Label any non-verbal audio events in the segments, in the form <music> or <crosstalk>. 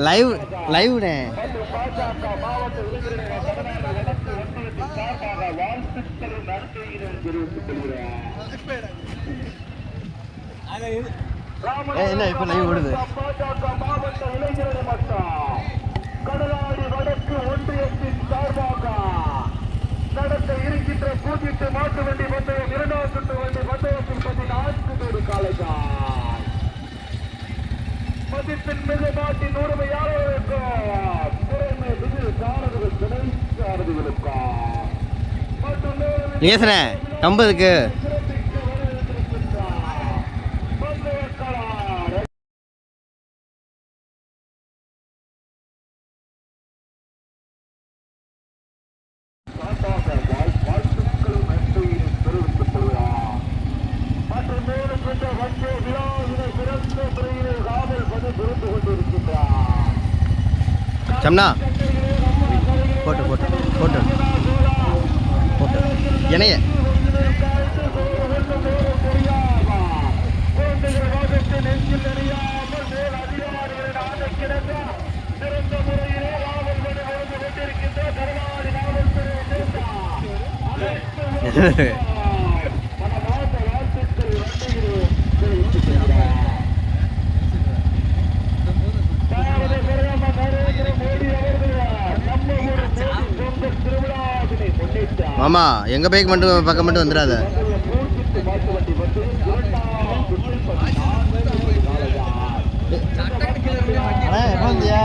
Live லைவ்ண்ணே மாவட்ட இளைஞர்கள் தமிழ்நாடு வடக்கு ஒன்றியத்தின் சார்பாக வாழ்த்துக்களை நடத்துகிறேன் தெரிவித்துக் கொள்கிறேன் ஏய், என்ன இப்ப live ஓடுது? பாஜக மாவட்ட மட்டம் கடலாடி வடக்கு ஒன்றியத்தின் சார்பாக நடத்த இருக்கின்ற பூஜ்ஜியத்து மாட்டு வண்டி பந்தயம் இரண்டாவது சுற்று வண்டி பந்தயத்தில் பதினான்கு காலைதான் மதிப்பின் மிகு நாட்டின் உரிமையாளர்களுக்கும் திறமை மிகு சாரதிகள் துணை சாரதிகளுக்கும் மற்றும் மேலும் சம்னா போட்டு போட்டு போட்டு. போட்டு. இணைய <laughs> <laughs> மாமா எங்க பைக் மட்டும் பக்கம் மட்டும் வந்துடாத. அண்ணா, வந்தியா?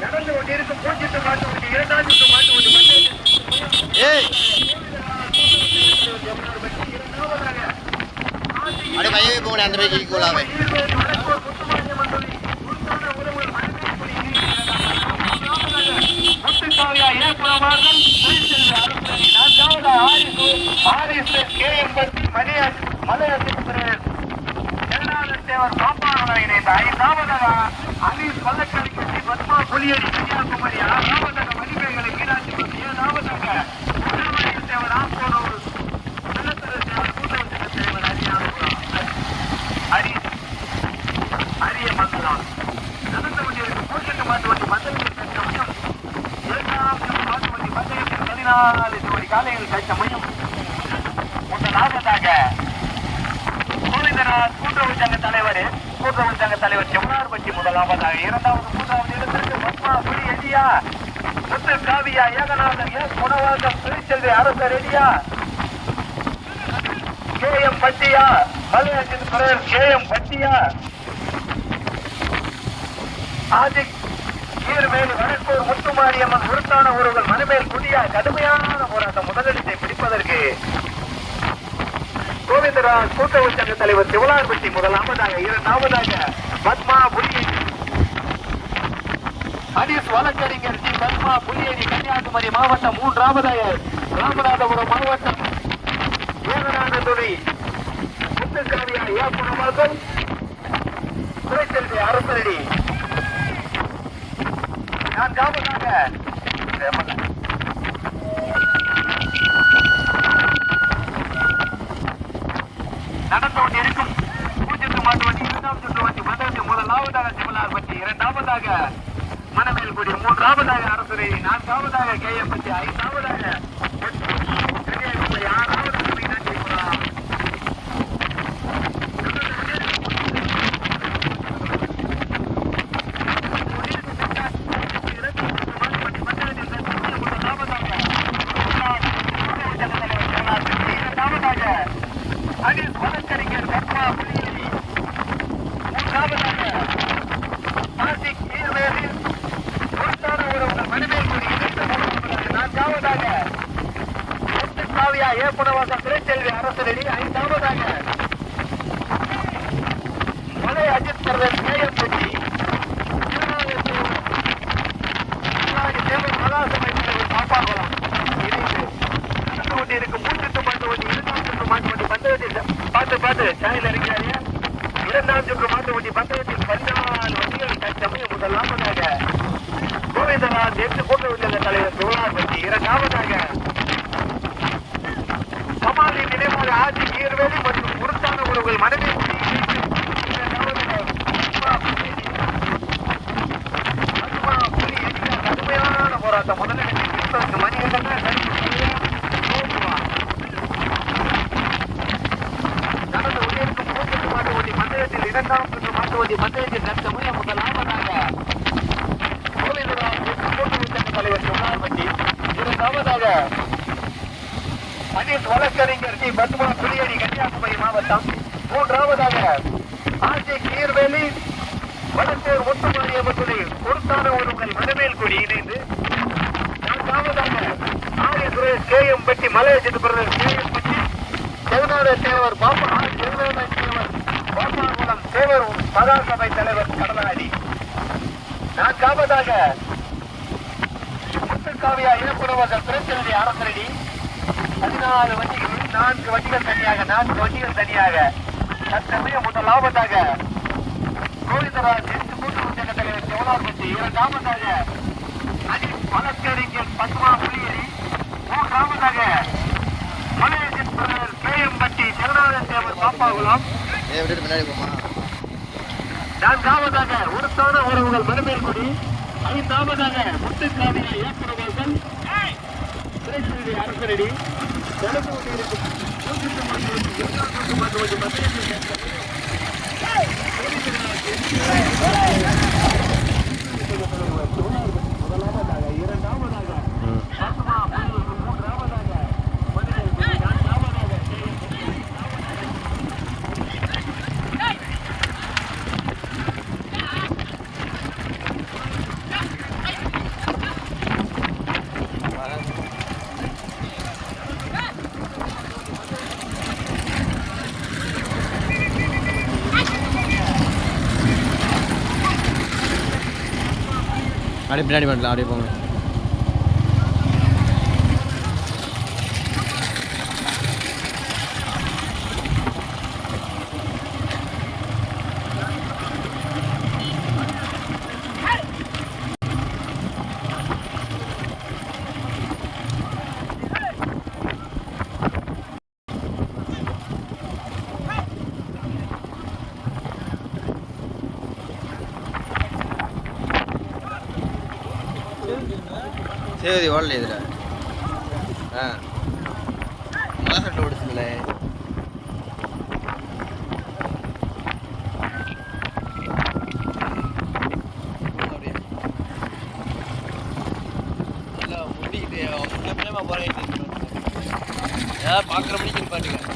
நடந்து கொண்டிருக்கும் இரண்டாம் சுற்று மாட்டு வண்டி பந்தயத்தில் ஏய் அப்படியே மையவே போகணும் அந்த பைக்கு பத்மா புலியடி கன்னியாகுமரி ஆறாவதாக மதிப்பெண்களை மீனாட்சி ஏழாவதாக தேவர் ஆம்போனூர் வெள்ளத்தர தேவர் கூட்டமைப்பு தேவர் அரியாபுரம் அரி அரிய மங்கலம் நடந்த வண்டிகளுக்கு பூச்சட்டு மாட்டு வண்டி மந்தத்தில் கட்ட முடியும் இரண்டாம் மாட்டு வண்டி மந்தத்தில் பதினாலு ஜோடி காலைகள் கட்ட முடியும் முதலாவதாக கோவிந்தராஜ் கூட்டுறவு சங்க தலைவர் கூட்டுறவு சங்க தலைவர் செவனார்பட்டி முதலாவதாக இரண்டாவது மூன்றாவது இடத்திற்கு பத்மா புலி எடியா முத்து காவியா ஏகநாதன் எஸ் குணவாசம் திருச்செல்வி அரசர் எடியா கே எம் பட்டியா மலையாற்றின் பிறர் கே எம் பட்டியா. ஆதிக் ஈர்மேல் வடக்கூர் முத்துமாரியம்மன் உருத்தான ஒருவர் மனுமேல் குடியா கடுமையான போராட்டம் முதலிடத்தை பிடிப்பதற்கு. கோவிந்தராஜ் கூட்டுறவு சங்க தலைவர் சிவலார்பட்டி முதலாவதாக இரண்டாவதாக பத்மா புலியேரி ஹரிஸ் வழக்கறிஞர் டி. பத்மா புலியேரி கன்னியாகுமரி மாவட்டம் மூன்றாவதாக ராமநாதபுரம் மாவட்டம். ஏகநாததுறை முத்துக்காவியா இயக்குநர்கள் துறைச்செல்வி அரசரடி. நான்காவதாக நடந்து கொண்டிருக்கும் பூஜ்ஜியத்து மாட்டு இரண்டாம் சுற்று வண்டி மதத்து முதலாவதாக சிவலார்பட்டி இரண்டாவதாக கூடிய மூன்றாவதாக அரசுரை நான்காவதாக கேஎம்பட்டி ஐந்தாவதாக மீனாட்சி குளம். அனில் வழக்கறிஞர் பத்மா புலியேரி மூன்றாவதாக ஆசிக் ஈர்வேலில் பொருத்தான உறவுகள் மணிமேல்குடி இணைந்த மூலமாக அரசரடி ஐந்தாவதாக. மலை அஜித் பிரதர் கேஎம்பட்டி தேவர் மகாசபை தலைவர் பாப்பாகுளம் இணைந்து நடந்து கொண்டிருக்கும் மூச்சுட்டு மாட்டு வண்டி இரண்டாம் சுற்று மாட்டு வண்டி பந்தயத்தில் பார்த்து பார்த்து சாலையில் இருக்கிறாரியா இரண்டாம் சுற்று மாட்டு வண்டி பந்தயத்தில் பதினாலு வண்டிகள் தற்சமயம் முதலாவதாக கோவிந்தராஜ் எட்டு கூட்டு விட்ட தலைவர் சோழார்பட்டி இரண்டாவதாக சமாதி நினைவாக ஆட்சி கீர்வேலி மற்றும் உருத்தான உறவுகள் மனைவி கடுமையான போராட்டம் முதல்ல மணிகண்டன் நடந்து கொண்டிருக்கும் மூன்று மாட்டு ஓட்டி பந்தயத்தில் இரண்டாம் சுற்று மாட்டு ஓட்டி பந்தயத்தில் தற்சமயம் முதலாவதாக கோவிந்தராஜ் எட்டு கூட்டு விட்ட தலைவர் சோழார்பட்டி இரண்டாவதாக அனில் வழக்கறிஞர் டி பத்மா புலியடி கன்னியாகுமரி மாவட்டம் மூன்றாவதாக ஆட்சி கீர்வேலி வடத்தூர் முத்துமாரியம்மன் துணை பொருத்தான ஒருவர்கள் மனமேல் குடி இணைந்து நான்காவதாக ஆரிய சுரேஷ் கே எம் பட்டி மலையஜித் பிரதர் கே எம் பட்டி ஜெகநாத தேவர் பாப்பா ஆர் தேவர் பாப்பாகுளம் தேவர் மகாசபை தலைவர் கடலாடி நான் காப்பதாக முத்துக்காவியா இனப்புறவர்கள் பிரச்சனை அரசரடி. பதினாலு வண்டிகள் நான்கு வண்டிகள் தனியாக நான்கு வண்டிகள் தனியாக. தற்சமயம் முதல் லாபத்தாக கோவிந்தராஜ் எட்டு கூட்டு உச்சக தலைவர் சோழார்பட்டி இரண்டாவதாக அனில் வழக்கறிஞர் பத்மா மூன்றாவதாக மலையஜித் பிரதர் கே எம் பட்டி ஜெகநாதன் தேவர் பாப்பாகுளம். நான்காவதாக உருத்தான உறவுகள் மறுமேல்குடி ஐந்தாவதாக முத்துக்காவிய இயக்குநர்கள் திரைச்செல்வி அரசரடி. மண்டபம் மத்திய முதலாவதாக இரண்டாவதாக அப்படியே பின்னாடி பண்ணலாம் அப்படியே போங்க சேவதி ஓடல இதில் ஆ. மழை சட்டை ஓடிச்சுங்களே. பார்க்குற மணிக்கு பாட்டுங்க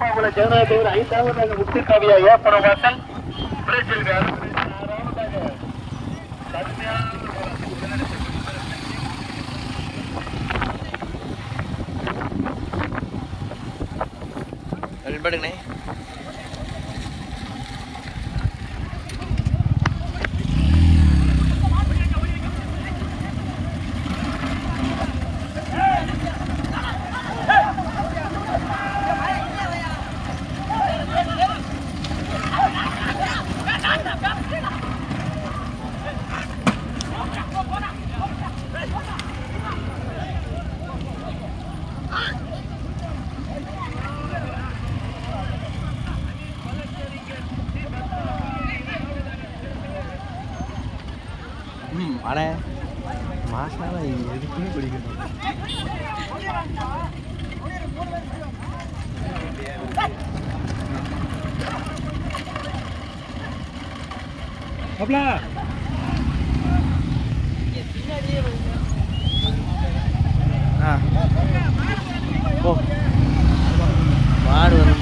கேஎம்பட்டி பாப்பாகுல ஜெகநாதேவர் ஐந்தாவதாக கவியா ஏப்பன வாசல். பிரேசில் ஆறாவதாக எதுக்குமே பிடிக்கணும் அப்பலா ஆ. போ. மாடு வந்து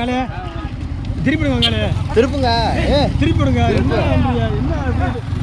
மங்காளே திருப்பி மங்காளே திருப்புங்க. ஏ. திருப்பி. விடுங்க என்ன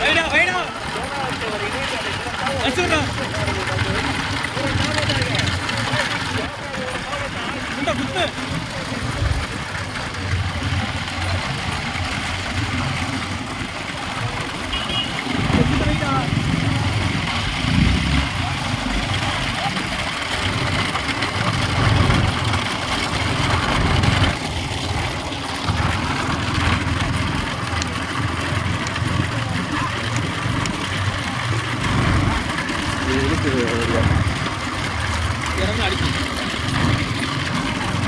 வைடா வைடா அச்சுடா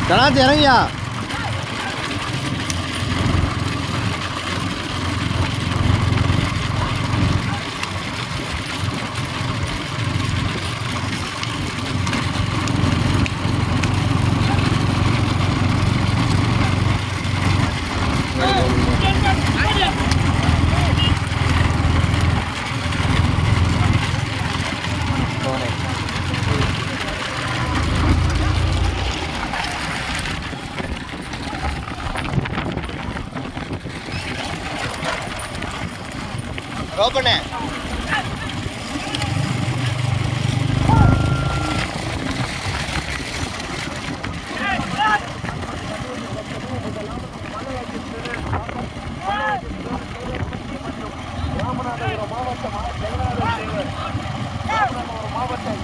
ઘણા જ રહ્યા ஓப்பனே ராமநாதபுரம் மாவட்டம் ஜெகநாதேவர் ராமநாதபுரம் மாவட்டம்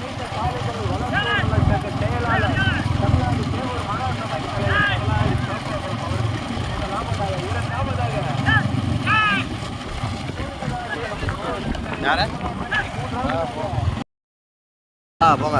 நீண்ட சாலைகள் வளர்ப்பு நலச்சங்க செயலாளர் தமிழ்நாடு தேவர் மாநகர தலைவர் முதலாளி சோமசுந்தரம் அவர்கள் முதலாவதாக இரண்டாவதாக யார ஆ போங்க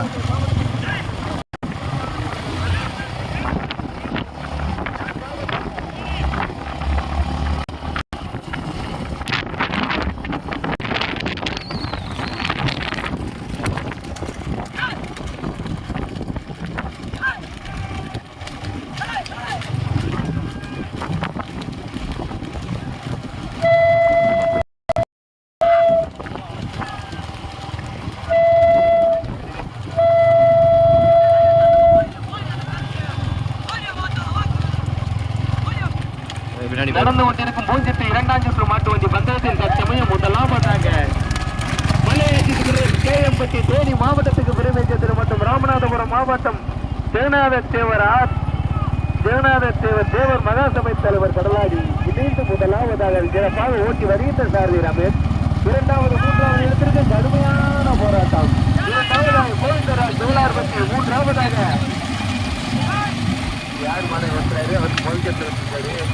நடந்து கொண்டிருக்கும் பூஜ்ஜியத்து இரண்டாம் சுற்று மாட்டு வண்டி பந்தயத்தில் தற்சமயம் முதலாவதாக மலையாளத்தில் கேஎம்பட்டி தேனி மாவட்டத்துக்கு பெருமை சேர்த்தது மற்றும் ராமநாதபுரம் மாவட்டம் ஜெகநாத தேவர் ஆர் ஜெகநாத தேவர் தேவர் மகாசபை தலைவர் கடலாடி இணைந்து முதலாவதாக சிறப்பாக ஓட்டி வருகின்ற சாரதி ரமேஷ். இரண்டாவது மூன்றாவது இடத்திற்கு கடுமையான போராட்டம். இரண்டாவதாக கோவிந்தராஜ் பற்றி மூன்றாவதாக யார் மனை வந்துறாரு அவர் கோவிந்தத்தில் இருக்காரு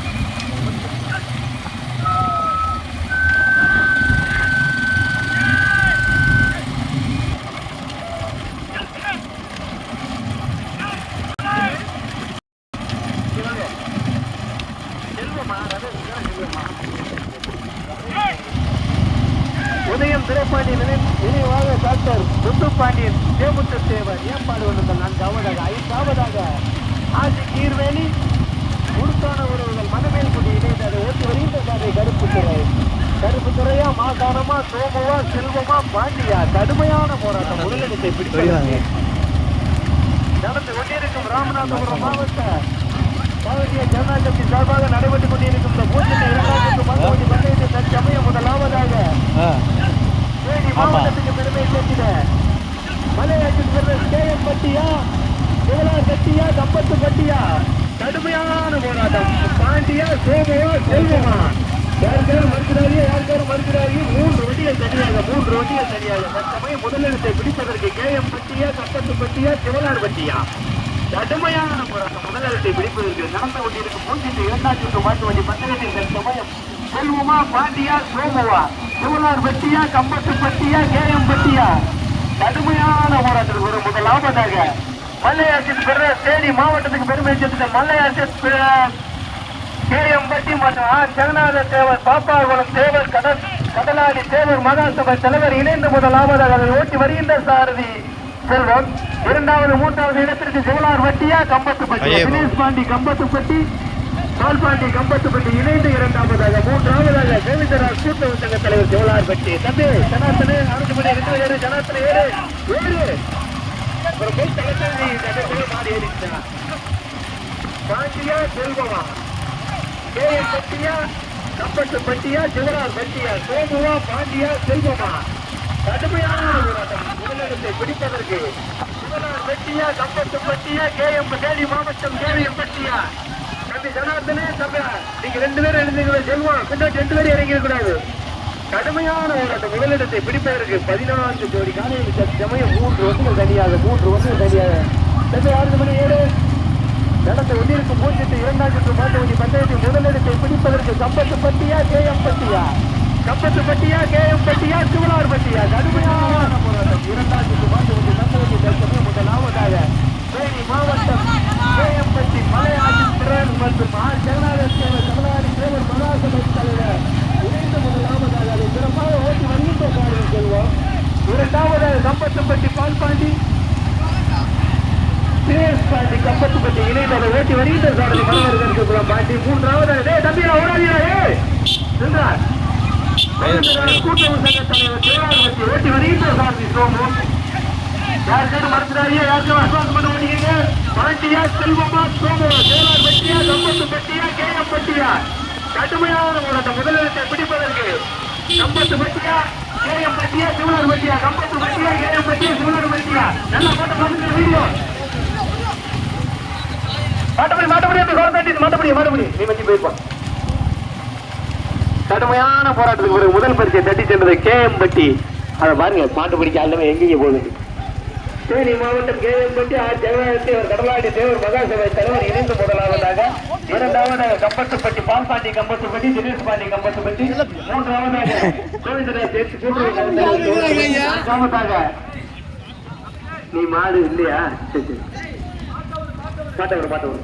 உதயம் திரைப்பாண்டியன் நினை- நினைவாக டாக்டர் முத்துப்பாண்டியன் தேமுத்து தேவர் ஏற்பாடு கொண்டிருந்த நான்காவதாக ஐந்தாவதாக ஆதி கீர்வேலி உடுத்தான உறவுகள் மனமேல் குடி இணைந்ததை ஓட்டி வருகின்ற சாலை கருப்பு துறை கருப்பு துறையா மாகாணமா சோமுவா செல்வமா பாண்டியா கடுமையான போராட்டம் முதலிடத்தை பிடிப்பாங்க நடந்து கொண்டிருக்கும் ராமநாதபுரம் மாவட்ட கட்சி சார்பாக நடைபெற்றுக் கொண்டிருக்கும் இந்த பூஜ்ஜியத்தை இரண்டாயிரத்து பத்தொன்பது பந்தயத்தில் தற்சமயம் முதலாவதாக தேனி மாவட்டத்துக்கு பெருமை சேர்த்திட மலையாற்றின் பெருமை கேஎம் பட்டியா கோலார் கட்டியா கம்பத்து பட்டியா கடுமையான போராட்டம். பாண்டியா சோமுவா செல்வமா? யாருக்காரும் மறுக்கிறாரியா யாருக்காரும் மறுக்கிறாரியா மூன்று வண்டிகள் தனியாக மூன்று வண்டிகள் தனியாக. தற்சமயம் முதலிடத்தை பிடிப்பதற்கு கேஎம் பட்டியா கம்பத்து பட்டியா சிவனார் பட்டியா? கடுமையான போராட்டம். முதலிடத்தை பிடிப்பதற்கு நடந்து கொண்டிருக்கும் போது இரண்டாம் சுற்று மாட்டு வண்டி பந்தயத்தில் சமயம் செல்வமா பாண்டியா சோமுவா? சிவனார் பட்டியா கம்பத்து பட்டியா கேஎம் பட்டியா? கடுமையான போராட்டத்தில் ஒரு முதலாவதாக மல்லையாற்றின் பெருமை தேனி மாவட்டத்துக்கு பெருமை சேர்த்த மல்லையாற்றின் கேஎம் பட்டி மற்றும் ஆர். ஜெகநாத தேவர் பாப்பாகுளம் தேவர் கடல் கடலாடி தேவர் மகாசபை தலைவர் இணைந்து முதலாவதாக அதை ஓட்டி வருகின்ற சாரதி. செல்வம் இரண்டாவது மூன்றாவது இடத்திற்கு சிவலார் வட்டியா கம்பத்துப்பட்டி. தினேஷ் பாண்டி கம்பத்துப்பட்டி. பால்பாண்டி கம்பத்துப்பட்டி இணைந்து இரண்டாவதாக மூன்றாவதாக கோவிந்தராஜ் கூட்டுறவு சங்க தலைவர் சிவலார் பட்டி தம்பி ரெண்டு ஏறு ஏறு. ஒரு போய் தலைத்தறி தடத்துல மாறி ஏறிச்சா பாண்டியா செல்வமா? கேஎம் பட்டியா கம்பட்டு பட்டியா சிவரார் பட்டியா சோமுவா பாண்டியா செல்வமா? கடுமையான போராட்டம். முதலிடத்தை பிடிப்பதற்கு சிவனார் பட்டியா கம்பட்டு பட்டியா கேஎம் தேனி மாவட்டம் கேவிஎம் பட்டியா தம்பி ஜனார்த்தனே தம்பி நீங்க ரெண்டு பேரும் எழுந்தீங்களா செல்வம் பின்னாடி ரெண்டு பேரும் இறங்கிட கூடாது கடுமையான போராட்டம். முதலிடத்தை பிடிப்பதற்கு பதினான்கு கோடி காலையில் சமயம் மூன்று வருஷங்கள் தனியாக மூன்று வருஷங்கள் தனியாக. தம்பி ஆறு மணி ஏழு. நடந்து கொண்டிருக்கும் பூஜ்ஜியத்தை இரண்டாம் சுற்று மாட்டு வண்டி பந்தயத்தில் முதலிடத்தை பிடிப்பதற்கு கம்பத்து பட்டியா கேஎம் பட்டியா கப்பத்து பட்டியா கேஎம் பட்டியா சிவனார் பட்டியா? கடுமையான போராட்டம். இரண்டாம் சுற்று மாட்டு வண்டி பந்தயத்தில் முதலாவதாக தேனி மாவட்டம் கேஎம் பட்டி மலையாளின் மற்றும் ஆர் ஜெகநாத தேவர் தமிழ்நாடு தேவர் மகாசபை தலைவர். இணைந்து முதலாவதாக அதை சிறப்பாக ஓட்டி வருகின்ற காரணம் செல்வோம். இரண்டாவதாக கம்பத்துப்பட்டி பால்பாண்டி. தினேஷ் பாண்டி கம்பத்துப்பட்டி இணைந்ததை ஓட்டி வருகின்ற சாரதி மனவர்களுக்கு பாண்டி. மூன்றாவது டேய் தம்பி ஓடாதீரா ஏ சென்றார் கூட்டுறவு சங்க தலைவர் தேவாரபத்தி ஓட்டி வருகின்ற சாரதி சோமு யாருக்காரும் மறந்துடாதீங்க யாருக்காரும் அட்வான்ஸ் பண்ண மாட்டீங்க பாண்டியா செல்வமா சோமுவா தேவார் பட்டியா கம்பத்து பட்டியா கேஎம் பட்டியா கடுமையான போராட்டம் முதலிடத்தை பிடிப்பதற்கு கம்பத்து பட்டியா கேஎம் பட்டியா சிவனார் பட்டியா கம்பத்து பட்டியா கேஎம் பட்டியா சிவனார் பட்டியா நல்லா போட்டு பார்த்துட்டு வீடியோ மாட்டப்படி மாட்டப்படி. அப்படி கவர்மெண்ட் நீ வச்சு போயிருப்பான் கடுமையான போராட்டத்துக்கு பிறகு முதல் பரிசை தட்டி சென்றது கேஎம் பட்டி. அதை பாருங்க மாட்டு பிடிக்க எல்லாமே எங்கேயும் போகுது தேனி மாவட்டம் கேஎம்பட்டி ஆர் ஜெகநாதத்தி ஒரு கடலாடி தேவர் மகாசபை தலைவர் இணைந்து முதலாவதாக இரண்டாவதாக கம்பத்துப்பட்டி பால்பாண்டி கம்பத்துப்பட்டி தினேஷ் பாண்டி கம்பத்துப்பட்டி மூன்றாவதாக கோவிந்தராஜ் சேர்த்து கூட்டுறவு நான்காவதாக நீ மாடு இல்லையா? சரி சரி. பாட்டவர் பாட்டவர்